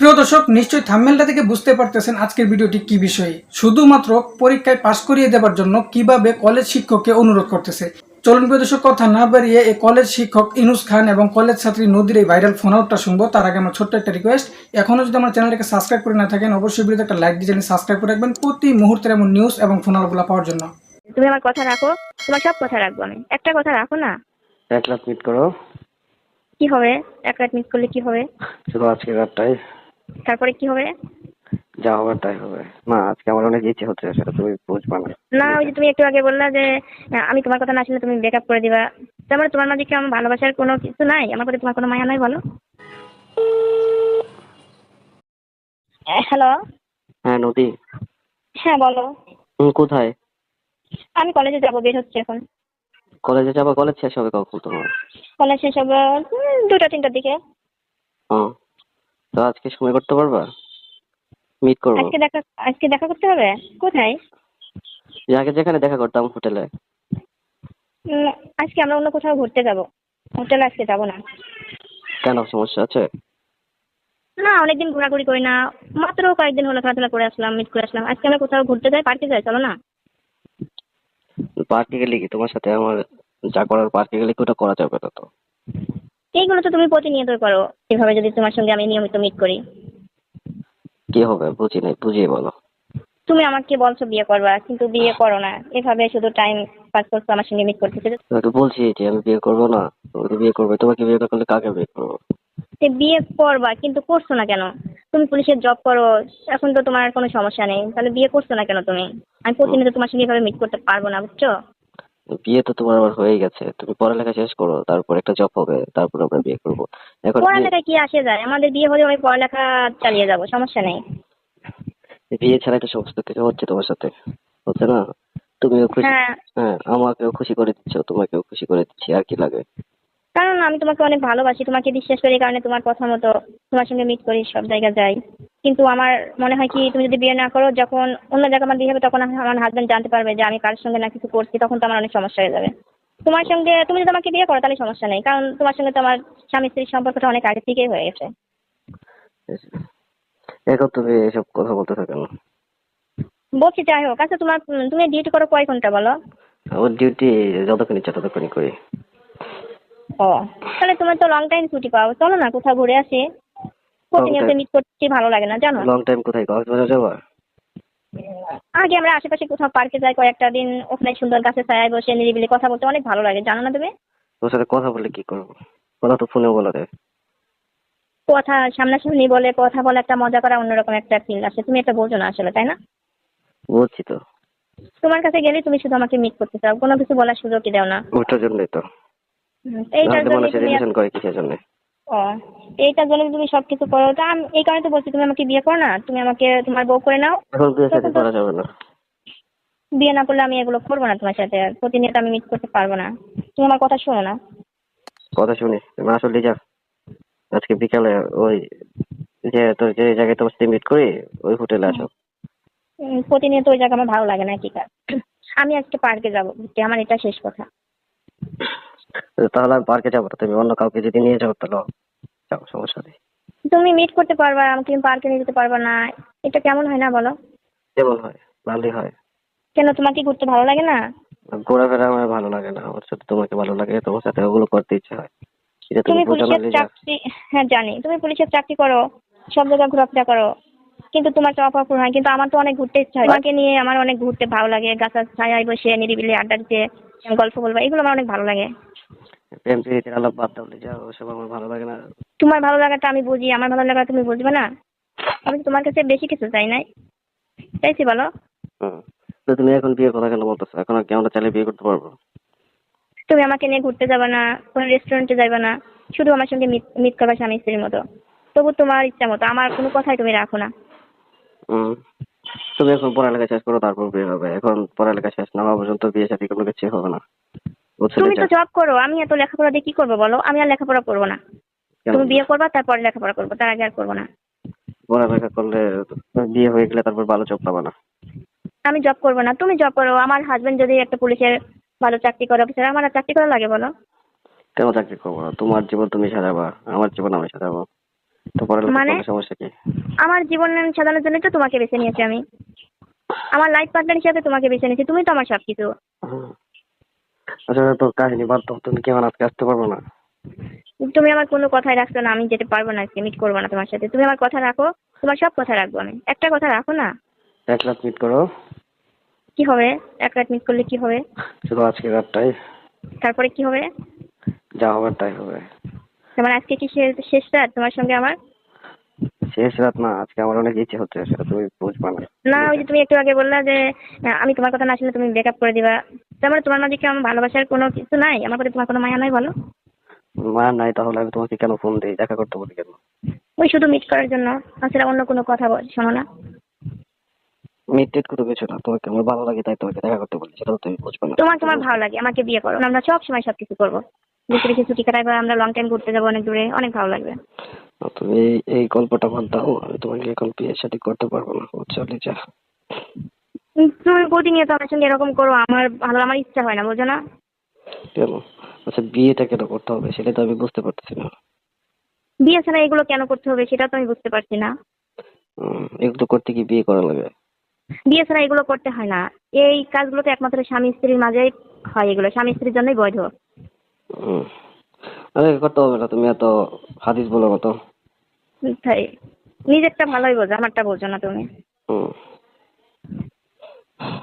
প্রিয় দর্শক নিশ্চয়ই থাম্বেলটা থেকে বুঝতে পারতেছেন আজকের ভিডিওটি কি বিষয়ে। শুধুমাত্র পরীক্ষায় পাশ করিয়ে দেওয়ার জন্য কীভাবে কলেজ শিক্ষককে অনুরোধ করতেছে। চলুন প্রিয় দর্শক কথা না বাড়িয়ে এই কলেজ শিক্ষক ইনুস খান এবং কলেজ ছাত্রী নদীর এই ভাইরাল ফোন আউটটা শুনব। তার আগে আমার ছোট্ট একটা রিকোয়েস্ট এখনও যদি আমার চ্যানেলটাকে সাবস্ক্রাইব করে না থাকেন অবশ্যই ভিডিওতে একটা লাইক দিয়ে সাবস্ক্রাইব করে রাখবেন প্রতি মুহূর্তের এমন নিউজ এবং ফোন আউটগুলো পাওয়ার জন্য। তুমি আমার কথা রাখো তোমার সব কথা রাখব আমি। একটা কথা রাখো না? এক লাখ মিট করো। কি হবে? এক রাত মিস করলে কি হবে? শুধু আজকে রাতটাই। তারপরে কি হবে? যা হবার তাই হবে। না আজকে আমার অনেক ইচ্ছে হচ্ছে সেটা তুমি বুঝবা না। না ওই যে তুমি একটু আগে বললা যে আমি তোমার কথা না শুনলে তুমি ব্রেকআপ করে দিবা। তার মানে তোমার মাঝে কি আমার ভালোবাসার কোনো কিছু নাই? আমার প্রতি তোমার কোনো মায়া নাই বলো। হ্যালো হ্যাঁ নদী। হ্যাঁ বলো। কোথায়? আমি কলেজে যাব বের হচ্ছে এখন। কলেজে যাবা? কলেজ শেষ হবে কখন তোমার? কলেজ শেষ হবে দুটো তিনটার দিকে। ও। তো আজকে সময় করতে পারবা? মিট করব। আজকে দেখা আজকে দেখা করতে হবে? কোথায়? আগে যেখানে দেখা করতাম হোটেলে। আজকে আমরা অন্য কোথাও ঘুরতে যাব। হোটেলে আজকে যাব না। কেন? সমস্যা আছে? না অনেকদিন ঘোরাঘুরি করি না। মাত্র কয়েকদিন হলো খেলাধুলা করে আসলাম মিট করে আসলাম। আজকে আমরা কোথাও ঘুরতে যাই? পার্কে যাই? চলো না। পার্কে গেলে কি তোমার সাথে আমার যা করার পার্কে গেলে কি ওটা করা যাবে না তো? এইগুলো তো তুমি প্রতিনিয়ত করো। এভাবে যদি তোমার সঙ্গে আমি নিয়মিত মিট করি। কি হবে? বুঝি নাই বুঝিয়ে বলো। তুমি আমাকে বলছো বিয়ে করবা কিন্তু বিয়ে করো না। এভাবে শুধু টাইম পাস করছ আমার সঙ্গে মিট করতেছে তোমাকে বলছি যে আমি বিয়ে করব না তোমাকে বিয়ে করবে। তোমাকে বিয়ে না করলে কাকে বিয়ে করব? বিয়ে করবা কিন্তু করছ না কেন? তুমি পুলিশের জব করো এখন তো তোমার কোনো সমস্যা নেই। তাহলে বিয়ে করছ না কেন তুমি? আমি প্রতিনিয়ত তোমার সঙ্গে এভাবে মিট করতে পারব না বুঝছ? বিয়ে তো তোমার আবার হয়ে গেছে। তুমি পড়ালেখা শেষ করো তারপর একটা জব হবে তারপর আমরা বিয়ে করব। এখন পড়ালেখা কি আসে যায়? আমাদের বিয়ে হলে আমি পড়ালেখা চালিয়ে যাব সমস্যা নেই। বিয়ে ছাড়া তো সমস্ত কিছু হচ্ছে তোমার সাথে হচ্ছে না? তুমিও খুশি হ্যাঁ। হ্যাঁ আমাকেও খুশি করে দিচ্ছ তোমাকেও খুশি করে দিচ্ছি আর কি লাগে? কারণ আমি তোমাকে অনেক ভালোবাসি। তোমাকে বিশ্বাস করি কারণে তোমার কথা মতো তোমার সঙ্গে মিট করি সব জায়গায় যাই। কিন্তু আমার মনে হয় কি তুমি যদি বিয়ে না করো যখন অন্য জায়গায় আমার বিয়ে হবে তখন আমার হাজবেন্ড জানতে পারবে যে আমি কার সঙ্গে না কিছু করছি তখন তো আমার অনেক সমস্যা হয়ে যাবে। তোমার সঙ্গে তুমি যদি আমাকে বিয়ে করো তাহলে সমস্যা নেই। কারণ তোমার সঙ্গে তো আমার স্বামী স্ত্রীর সম্পর্কটা অনেক আগে থেকেই হয়ে গেছে। এখন তুমি এসব কথা বলতে থাকো না। বলছি যাই হোক। আচ্ছা তোমার তুমি ডিউটি করো কয় ঘণ্টা বলো? আমার ডিউটি যতক্ষণ ইচ্ছা ততক্ষণই করি। ও তাহলে তোমার তো লং টাইম ছুটি পাও। চলো না কোথাও ঘুরে আসি। প্রতিনিয়ত? মিট করতে ভালো লাগে না জানো? লং টাইম কোথায়? কক্সবাজার যাবা আগে আমরা আশেপাশে কোথাও পার্কে যাই কয়েকটা দিন ওখানে সুন্দর গাছের ছায়ায় বসে নিরিবিলি কথা বলতে অনেক ভালো লাগে জানো না তুমি? তোর সাথে কথা বলে কি করব? কথা তো ফোনে বলা যায়। কথা সামনাসামনি বলে কথা বলে একটা মজা করা অন্যরকম একটা ফিল আসে। তুমি এটা বোঝো না আসলে তাই না? বলছি তো। তোমার কাছে গেলে তুমি শুধু আমাকে মিট করতে চাও কোনো কিছু বলার সুযোগই দাও না। ওটার জন্যই তো। এইটার জন্য তুমি রিলেশন করে কিসের জন্য? ও এইটার জন্য তুমি সবকিছু করো। তা আমি এই কারণে তো বলছি তুমি আমাকে বিয়ে করো না তুমি আমাকে তোমার বউ করে নাও। এখন বিয়ে সাথে করা যাবে না। বিয়ে না করলে আমি এগুলো করব না তোমার সাথে প্রতিনিয়ত আমি মিট করতে পারব না। তুমি আমার কথা শোনো না। কথা শুনি তুমি আসলে যা আজকে বিকালে ওই যে তোর যে জায়গায় তোমার সাথে মিট করি ওই হোটেলে আসো। প্রতিনিয়ত ওই জায়গা আমার ভালো লাগে না কি আমি আজকে পার্কে যাব ঘুরতে আমার এটা শেষ কথা। তাহলে আমি পার্কে যাব না। তুমি অন্য কাউকে যদি নিয়ে যাও তাহলে যাও সমস্যা নেই। তুমি মিট করতে পারবা আমাকে তুমি পার্কে নিয়ে যেতে পারবা না। এটা কেমন হয় না বলো? কেমন হয়? ভালোই হয়। কেন তোমার কি ঘুরতে ভালো লাগে না? ঘোরাফেরা আমার ভালো লাগে না। আমার সাথে তোমাকে ভালো লাগে তোমার সাথে ওগুলো করতে ইচ্ছে হয়। তুমি পুলিশের চাকরি হ্যাঁ জানি। তুমি পুলিশের চাকরি করো সব জায়গায় ঘোরাফেরা করো। কিন্তু তোমার তো অপাপুর হয় কিন্তু আমার তো অনেক ঘুরতে ইচ্ছা হয়। তোমাকে নিয়ে আমার অনেক ঘুরতে ভালো লাগে গাছের ছায়ায় বসে নিরিবিলি আড্ডা দিতে গল্প বলব এগুলো আমার অনেক ভালো লাগে। প্রেম প্রীতির আলাপ বাদ দাও লিজা ওসব আমার ভালো লাগে না। তোমার ভালো লাগাটা আমি বুঝি আমার ভালো লাগা তুমি বুঝবে না? আমি তোমার কাছে বেশি কিছু চাই নাই। চাইছি বলো। তো তুমি এখন বিয়ের কথা কেন বলতেছো? এখন কি আমরা চাইলে বিয়ে করতে পারব? তুমি আমাকে নিয়ে ঘুরতে যাবে না কোনো রেস্টুরেন্টে যাবে না শুধু আমার সঙ্গে মিট মিট করবে স্বামী স্ত্রীর মতো। তবু তোমার ইচ্ছা মতো আমার কোনো কথাই তুমি রাখো না। তুমি এখন পড়ালেখা শেষ করো তারপর বিয়ে হবে। এখন পড়ালেখা শেষ না হওয়া পর্যন্ত বিয়ে সাথে কোনো কিছু হবে না। তুমি তো? জব করো আমি এত লেখাপড়া দিয়ে কি করব বলো? আমি আর লেখাপড়া করব না। তুমি বিয়ে করবা তারপরে লেখাপড়া করব তার আগে আর করব না। পড়ালেখা করলে বিয়ে হয়ে গেলে তারপর ভালো জব পাবা না। আমি জব করব না তুমি জব করো। আমার হাজবেন্ড যদি একটা পুলিশের ভালো চাকরি করে অফিসার আমার আর চাকরি করা লাগে বলো? কেন চাকরি করব না? তোমার জীবন তুমি সাজাবা আমার জীবন আমি সাজাবো। তো পড়ালেখা মানে? সমস্যা কি? আমার জীবন সাজানোর জন্য তো তোমাকে বেছে নিয়েছি আমি। আমার লাইফ পার্টনার হিসাবে তোমাকে বেছে নিয়েছি তুমি তো আমার সব কিছু আচ্ছা তো কাহিনী বাদ দাও তুমি কি আমার আজকে আসতে পারব না? তুমি আমার কোনো কথাই রাখছো না আমি যেতে পারব না আজকে মিট করব না তোমার সাথে। তুমি আমার কথা রাখো তোমার সব কথা রাখব আমি। একটা কথা রাখো না। এক রাত মিট করো। কি হবে? এক রাত মিট করলে কি হবে? শুধু আজকে রাতটাই। তারপরে কি হবে? যা হবার তাই হবে। তোমার আজকে কি শেষ- রাত তোমার সঙ্গে আমার? শেষ রাত না আজকে আমার অনেক ইচ্ছে হচ্ছে সেটা তুমি বুঝবা না। না ওই যে তুমি একটু আগে বললা যে আমি তোমার কথা না শুনলে তুমি ব্রেকআপ করে দিবা। তার মানে তোমার মাঝে কি আমার ভালোবাসার কোনো কিছু নাই? আমার প্রতি তোমার কোনো মায়া নাই বলো? মা নাই তাহলে আমি তোমাকে কেন ফোন দিই? দেখা করতে বলি কেন? ওই শুধু মিট করার জন্য তাছাড়া অন্য কোনো কথা বল শোনো না। মিট টেট কোনো কিছু না? তোমাকে আমার ভালো লাগে তাই তোমাকে দেখা করতে বলি সেটা তো তুমি বুঝবে না। তোমার তোমার ভালো লাগে আমাকে বিয়ে করো আমরা সব সময় সব কিছু করব। বেশি ছুটি কাটাবো আমরা লং টাইম ঘুরতে যাব অনেক দূরে। অনেক ভালো লাগবে। তুমি এই এই গল্পটা বাদ দাও। আমি তোমাকে এখন বিয়ে শাদী করতে পারব না। বুঝছ লিজা? উম, তুমি প্রতিনিয়ত আমার সঙ্গে এরকম করো। আমার ভালো আমার ইচ্ছা হয় না বুঝো না? কেন? আচ্ছা বিয়েটা কেন করতে হবে? সেটা তো আমি বুঝতে পারতেছি না। বিয়ে ছাড়া এগুলো কেন করতে হবে? সেটা তো আমি বুঝতে পারছি না। এগুলো করতে কি বিয়ে করা লাগে? বিয়ে ছাড়া এগুলো করতে হয় না। এই কাজগুলো তো একমাত্র স্বামী স্ত্রীর মাঝেই হয় এগুলো। স্বামী স্ত্রীর জন্যই বৈধ। আরে করতে হবে না তুমি এত হাদিস বলো মতো তাই নিজেরটা ভালোই বোঝো আমারটা বোঝো না তুমি।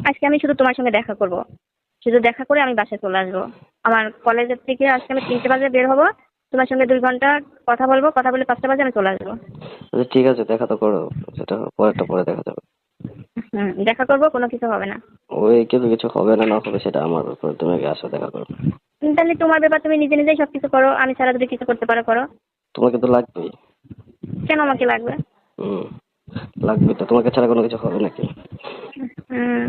আজকে আমি শুধু তোমার সঙ্গে দেখা করব। শুধু দেখা করে আমি বাসায় চলে আসব। আমার কলেজের থেকে আজকে আমি তিনটে বাজে বের হব। তোমার সঙ্গে দুই ঘণ্টা কথা বলব কথা বলে পাঁচটা বাজে আমি চলে আসব। আচ্ছা ঠিক আছে দেখা তো করো। সেটা পরেরটা পরে দেখা যাবে। হুম দেখা করব কোনো কিছু হবে না। ওই কিছু কিছু হবে না না হবে সেটা আমার ব্যাপার তুমি আগে আসো দেখা করো। তাহলে তোমার ব্যাপার তুমি নিজে নিজেই সব কিছু করো আমি সারা যদি কিছু করতে পারো করো। তোমাকে তো লাগবেই। কেন আমাকে লাগবে? হুম লাগবে তো তোমাকে ছাড়া কোনো কিছু হবে নাকি? হুম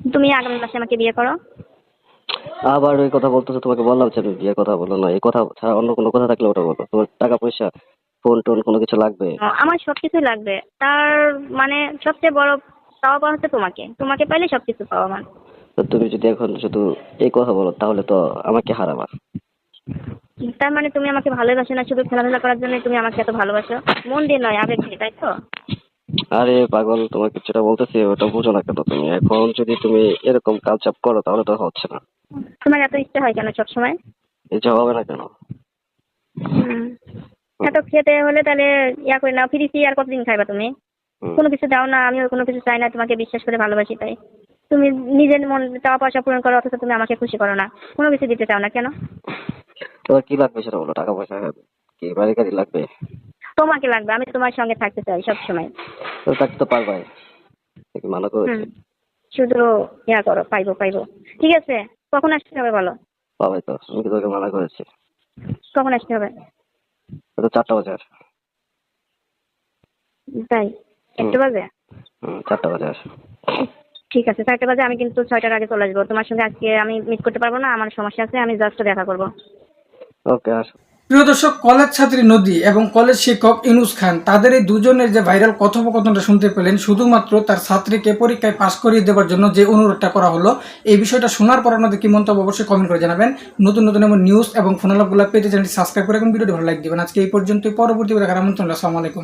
তুমি আগামী মাসে আমাকে বিয়ে করো। আবার ওই কথা বলতেছো তোমাকে বললাম যে বিয়ে কথা বলো না এই কথা ছাড়া অন্য কোনো কথা থাকলে ওটা বলো। তোমার টাকা পয়সা ফোন টোন কোনো কিছু লাগবে? আমার সব কিছুই লাগবে। তার মানে সবচেয়ে বড় পাওয়া পাওয়া হচ্ছে তোমাকে। তোমাকে পাইলে সব কিছু পাওয়া আমার। তো তুমি যদি এখন শুধু এই কথা বলো তাহলে তো আমাকে হারাবা। তার মানে তুমি আমাকে ভালোবাসো না শুধু খেলাধুলা করার জন্য তুমি আমাকে এত ভালোবাসো? মন দিয়ে নয় আবেগ দিয়ে তাই তো? আরে পাগল তোমাকে যেটা বলতেছি ওটা বুঝো না কেন তুমি? এখন যদি তুমি এরকম কাজ চাপ করো তাহলে তো হচ্ছে না। তোমার এত ইচ্ছা হয় কেন সবসময়? এই যে হবে না কেন? হুম। এত খেতে হলে তাহলে ইয়া করে নাও ফিরিছি আর কতদিন খাইবা তুমি? কোনো কিছু দাও না আমিও কোনো কিছু চাই না তোমাকে বিশ্বাস করে ভালোবাসি তাই। তুমি নিজের মন চাওয়া পয়সা পূরণ করো অথচ তুমি আমাকে খুশি করো না। কোনো কিছু দিতে চাও না কেন? তোমার কি লাগবে সেটা বলো টাকা পয়সা হবে কি বাড়ি গাড়ি লাগবে? তোমাকে লাগবে আমি তোমার সঙ্গে থাকতে চাই সব সময় তো থাকতে তো পারবাই। কি মানা করেছি। শুধু ইয়া করো পাইবো পাইবো। ঠিক আছে কখন আসতে হবে বলো? পাবাই তো আমি কি তোকে মানা করেছি। কখন আসতে হবে? তো চারটা বাজে তাই একটু বাজে? হুম চারটা বাজে আসো ঠিক আছে চারটে বাজে আমি কিন্তু ছয়টার আগে চলে আসব। তোমার সঙ্গে আজকে আমি মিট করতে পারব না আমার সমস্যা আছে আমি জাস্ট দেখা করব। ওকে আসো। প্রিয় দর্শক কলেজ ছাত্রী নদী এবং কলেজ শিক্ষক ইনুস খান তাদের এই দুজনের যে ভাইরাল কথোপকথনটা শুনতে পেলেন শুধুমাত্র তার ছাত্রীকে পরীক্ষায় পাশ করিয়ে দেওয়ার জন্য যে অনুরোধটা করা হলো এই বিষয়টা শোনার পর আপনাদের কি মন্তব্য অবশ্যই কমেন্ট করে জানাবেন। নতুন নতুন এমন নিউজ এবং ফোনালাপগুলো পেতে চ্যানেলটি সাবস্ক্রাইব করে এবং ভিডিওটি ভালো লাইক দিবেন। আজকে এই পর্যন্তই পরবর্তী দেখার আমন্ত্রণ রইল। আসসালামু আলাইকুম।